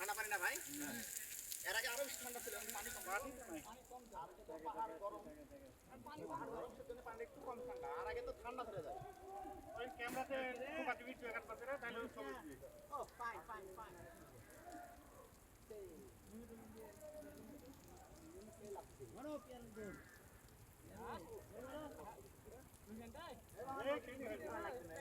ঠান্ডা পানি না ভাই? এর আগে আরও বেশি ঠান্ডা ছিল পানি কম পানি কম। পাহাড় গরম পানি পাহাড় গরম সেজন্য পানি একটু কম ঠান্ডা আর আগে তো ঠান্ডা ধরে ওই ক্যামেরাতে ফোকাস ভিডিও কাট করতে না তাহলে দিয়ে ও ফাইন ফাইন ফাইন ঠিক আছে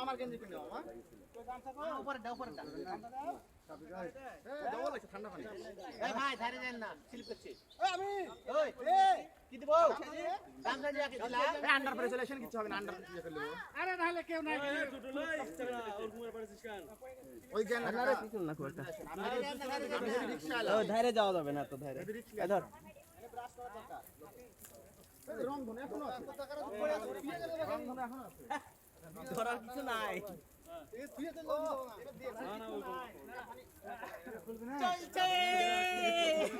আমার গেঞ্জি কিনে ঠান্ডা পানি ভাই ধারে দেন না স্লিপ করছে আমি কি দিব আন্ডার পরে চলে আসেন কিছু হবে না আন্ডার আরে তাহলে কেউ নাই ওই জ্ঞান আপনারা কিছু না আমি রিকশা আলা ধারে যাওয়া যাবে না তো ধারে ধর রং ধনে এখনও আছে রং ধনে এখনও আছে ধরার কিছু নাই চলছে আমি তো ভাই ওই এটা নাকি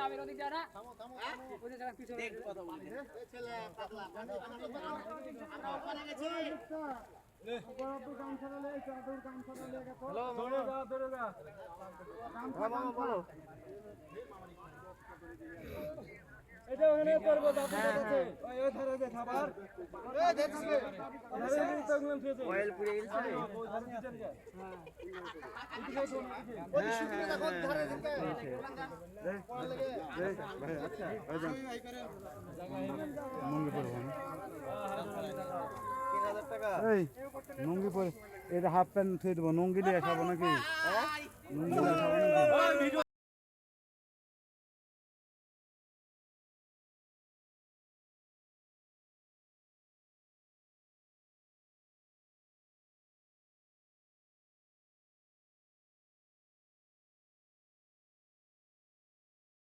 আমি নদী যা না পিছনে বলি ছেলে পাগলা আমরা ওখানে গেছি এটা এই লুঙ্গি পরে এটা হাফ প্যান্ট থুয়ে দেবো লুঙ্গি দিয়ে খাব নাকি